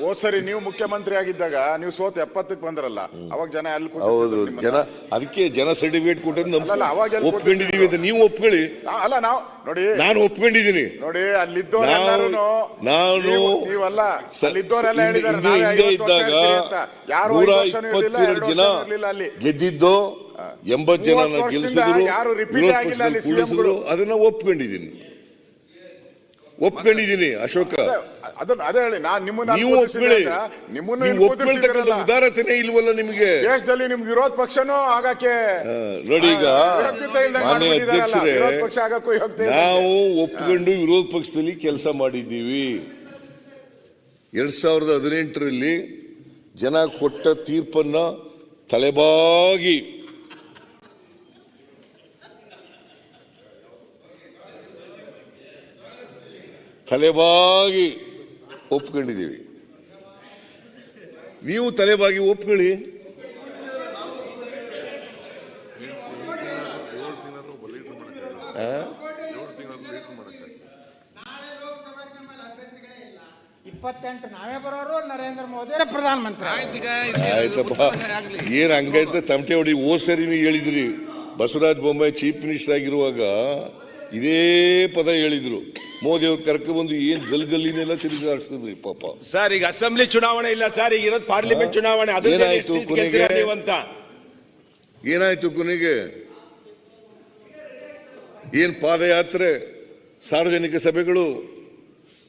ಹೋದ್ ಸರಿ ನೀವು ಮುಖ್ಯಮಂತ್ರಿ ಆಗಿದ್ದಾಗ ನೀವು ಸೋತ್ ಎಪ್ಪತ್ತಕ್ಕೆ ಬಂದ್ರಲ್ಲ ಅವಾಗ ಜನ ಅಲ್ಲಿ ಹೌದು ಜನ ಅದಕ್ಕೆ ಜನ ಸರ್ಟಿಫಿಕೇಟ್ ಕೊಟ್ಟಿದ್ದು ನಮ್ ಅಲ್ಲಲ್ಲ, ಅವಾಗ ಎಲ್ಲಿ ಒಪ್ಕೊಂಡಿದೀವಿ ಅಂತ ನೀವು ಒಪ್ಕೊಳ್ಳಿ. ಅಲ್ಲ ನಾವು ನೋಡಿ. ನಾನು ಒಪ್ಕೊಂಡಿದ್ದೀನಿ. ನೋಡಿ ಅಲ್ಲಿದ್ದವರೆಲ್ಲರೂ ನಾವು- ನಾನು ನೀವಲ್ಲ ಸ- ಅಲ್ಲಿದ್ದವರೆಲ್ಲ ಹಿಂದೆ- ಹೇಳಿದ್ದಾರೆ ಹಿಂದೆ- ನಾವೇ ಹಿಂದೆ ಐವತ್ತು ವರ್ಷ ಇದ್ದಾಗ ಇರ್ತೀವಿ ಅಂತ. ಯಾರು ನೂರ ಐದು ವರ್ಷನೂ ಇರ್ಲಿಲ್ಲ, ಇಪ್ಪತ್ತೆರಡು ಜನ ವರ್ಷನೂ ಇರ್ಲಿಲ್ಲ ಅಲ್ಲಿ. ಗೆದ್ದಿದ್ದು ಎಂಬತ್ ಜನ ಮೂವತ್ತು ವರ್ಷದಿಂದ ಗೆಲ್ಲಿಸಿದ್ರು ಯಾರು repeat ವಿರೋಧ ಆಗಿಲ್ಲ ಅಲ್ಲಿ CM ಗಳು. ಅದನ್ನ ಒಪ್ಕೊಂಡಿದ್ದೀನಿ. ಒಪ್ಕೊಂಡಿದ್ದೀನಿ ಅಶೋಕ. ಅದನ್ನ ಅದೇ ಹೇಳಿ ನಾನು ನಿಮ್ಮನ್ನ ನೀವು ಒಪ್ಕೊಳ್ಳಿ. ನಿಮ್ಮನ್ನು ಒಪ್ಕೊಳ್ತಕ್ಕಂಥ. ಉದಾರತೆನೇ ಇಲ್ವಲ್ಲ ನಿಮಗೆ? ದೇಶದಲ್ಲಿ ನಿಮ್ಗೆ ವಿರೋಧ ಪಕ್ಷನೋ ಆಗಕ್ಕೆ ನೋಡಿ ಈಗ ಮಾನ್ಯ ಅಧ್ಯಕ್ಷರೇ ಪಕ್ಷ ಆಗಕ್ಕೂ ನಾವು ಒಪ್ಕೊಂಡು ವಿರೋಧ ಪಕ್ಷದಲ್ಲಿ ಕೆಲಸ ಮಾಡಿದ್ದೀವಿ. ಎರಡ್ ಸಾವಿರದ ಹದಿನೆಂಟರಲ್ಲಿ ಜನ ಕೊಟ್ಟ ತೀರ್ಪನ್ನ ತಲೆಬಾಗಿ ತಲೆಬಾಗಿ ಒಪ್ಕೊಂಡಿದ್ದೀವಿ. ನೀವು ತಲೆಬಾಗಿ ಒಪ್ಕೊಳ್ಳಿ. ಇಪ್ಪತ್ತೆಂಟು ನಾವೇ ಬರೋರು ನರೇಂದ್ರ ಮೋದಿ ಪ್ರಧಾನಮಂತ್ರಿ. ಆಯ್ತಪ್ಪ. ಏನ್ ಹಂಗೈತೆ ತಮಟೆ ಹೊಡಿ ಓ ಸರಿ ನೀವು ಹೇಳಿದ್ರಿ. ಬಸವರಾಜ ಬೊಮ್ಮಾಯಿ ಚೀಫ್ ಮಿನಿಸ್ಟರ್ ಆಗಿರುವಾಗ ಇದೇ ಪದ ಹೇಳಿದ್ರು. ಮೋದಿ ಅವ್ರು ಬಂದು ಏನ್ ಗಲ್ಗಲ್ಲಿನೆಲ್ಲ ತಿರುಗಾಡಿಸಿದ್ರಿ ಪಾಪ. ಸರ್ ಈಗ ಅಸೆಂಬ್ಲಿ ಚುನಾವಣೆ ಇಲ್ಲ ಸರ್ ಈಗ ಇರೋದು ಪಾರ್ಲಿಮೆಂಟ್ ಚುನಾವಣೆ ಅದು ಏನಾಯ್ತು ಕೊನೆಗೆ? ಅಂತ? ಏನಾಯ್ತು ಕೊನೆಗೆ? ಏನ್ ಪಾದಯಾತ್ರೆ ಸಾರ್ವಜನಿಕ ಸಭೆಗಳು?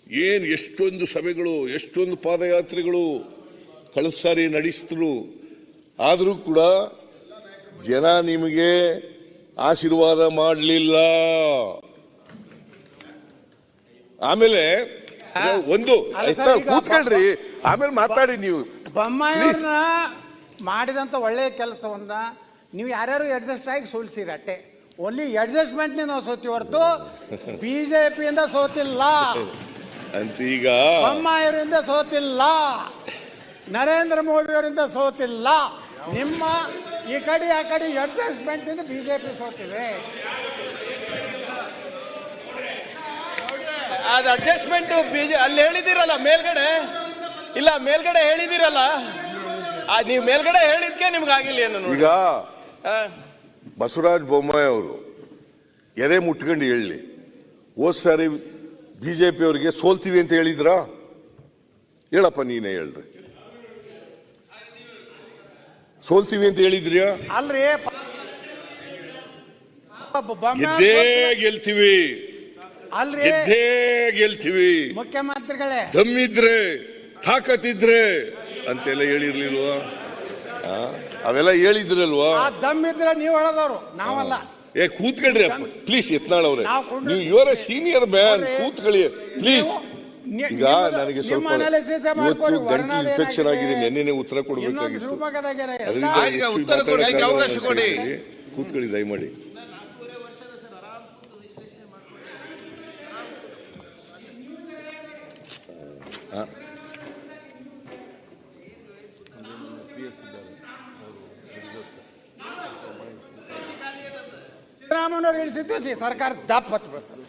ಏನ್ ಎಷ್ಟೊಂದು ಸಭೆಗಳು ಎಷ್ಟೊಂದು ಪಾದಯಾತ್ರೆಗಳು ಕಳೆದ ಸಾರಿ ನಡೆಸಿದ್ರು? ಆದರೂ ಕೂಡ ಜನ ನಿಮಗೆ ಆಶೀರ್ವಾದ ಮಾಡಲಿಲ್ಲ. ಆಮೇಲೆ ಒಂದು ಆಯ್ತಾ? ಕೂತ್ಕೊಳ್ರಿ. ಆಮೇಲೆ ಮಾತಾಡಿ ನೀವು. ಬೊಮ್ಮಾಯಿಯವ್ರನ್ನ ಮಾಡಿದಂತ ಒಳ್ಳೆಯ ಕೆಲಸವನ್ನ ನೀವು ಯಾರ್ಯಾರು ಅಡ್ಜಸ್ಟ್ ಆಗಿ ಸೋಲ್ಸಿರಿ ಅಟ್ಟೆ. ಓನ್ಲಿ ಅಡ್ಜಸ್ಟ್ಮೆಂಟ್ ನಾವು ಸೋತಿ ಹೊರತು ಬಿಜೆಪಿಯಿಂದ ಸೋತಿಲ್ಲ. ಅಂತ ಈಗ ಬೊಮ್ಮಾಯಿಯವರಿಂದ ಸೋತಿಲ್ಲ. ನರೇಂದ್ರ ಮೋದಿಯವರಿಂದ ಸೋತಿಲ್ಲ. ನಿಮ್ಮ ಈ ಕಡೆ ಆ ಕಡೆ ಅಡ್ಜಸ್ಟ್ಮೆಂಟ್ ಇಂದ ಬಿಜೆಪಿ ಸೋತಿದೆ. ಅದು ಅಡ್ಜಸ್ಟ್ಮೆಂಟ್ ಬಿಜೆ ಅಲ್ಲಿ ಹೇಳಿದಿರಲ್ಲ ಮೇಲ್ಗಡೆ? ಇಲ್ಲ ಮೇಲ್ಗಡೆ ಹೇಳಿದಿರಲ್ಲ ಆ, ನೀವು ಮೇಲ್ಗಡೆ ಹೇಳಿದ್ಕೆ ನಿಮ್ಗೆ ಆಗಿಲ್ಲ ಏನು ನೋಡಿ. ಈಗ ಬಸವರಾಜ ಬೊಮ್ಮಾಯಿ ಅವರು ಎದೆ ಮುಟ್ಕೊಂಡು ಹೇಳಿ ಹೋದ್ ಸಾರಿ ಬಿಜೆಪಿ ಅವರಿಗೆ ಸೋಲ್ತೀವಿ ಅಂತ ಹೇಳಿದ್ರಾ? ಹೇಳಪ್ಪ ನೀನೇ ಹೇಳ್ರಿ. ಸೋಲ್ತೀವಿ ಅಂತ ಹೇಳಿದ್ರಿ ಅಲ್ರಿ ಗೆದ್ದೇ ಗೆಲ್ತೀವಿ. ಗೆದ್ದೇ ಗೆಲ್ತೀವಿ. ಮುಖ್ಯಮಂತ್ರಿಗಳೇ. ದಮ್ಮಿದ್ರೆ ತಾಕತ್ತಿದ್ರೆ ಅಂತೆಲ್ಲ ಹೇಳಿರ್ಲಿಲ್ವಾ? ಆ? ಅವೆಲ್ಲ ಹೇಳಿದ್ರಲ್ವಾ? ದಮ್ಮಿದ್ರೆ ದಮ್ ನೀವು ಹೇಳದವ್ರು ನಾವಲ್ಲ. ಏ ಕೂತ್ಕೊಳ್ರಿ ಪ್ಲೀಸ್ ಯತ್ನಾಳ್ ಅವ್ರೆ. ನಾವು ಇವರ ಸೀನಿಯರ್ ಮ್ಯಾನ್ ಕೂತ್ಕೊಳ್ಳಿ. ಪ್ಲೀಸ್. ಈಗ ನನಗೆ ಸ್ವಲ್ಪ ಇವತ್ತು ಗಂಟು ಇನ್ಫೆಕ್ಷನ್? ಆಗಿದೆ ನೆನ್ನೆನೆ ಉತ್ತರ ಕೊಡಬೇಕಾಗಿತ್ತು. ಅದರಿಂದ ಆಯ್ತು, ಈಗ ಸಿದ್ದರಾಮಯ್ಯವ್ರು ಇಳಿಸಿದ್ದು ಸಿ- ಸರ್ಕಾರ ದಪ್ಪ ಹತ್ತು ಬರ್ತದೆ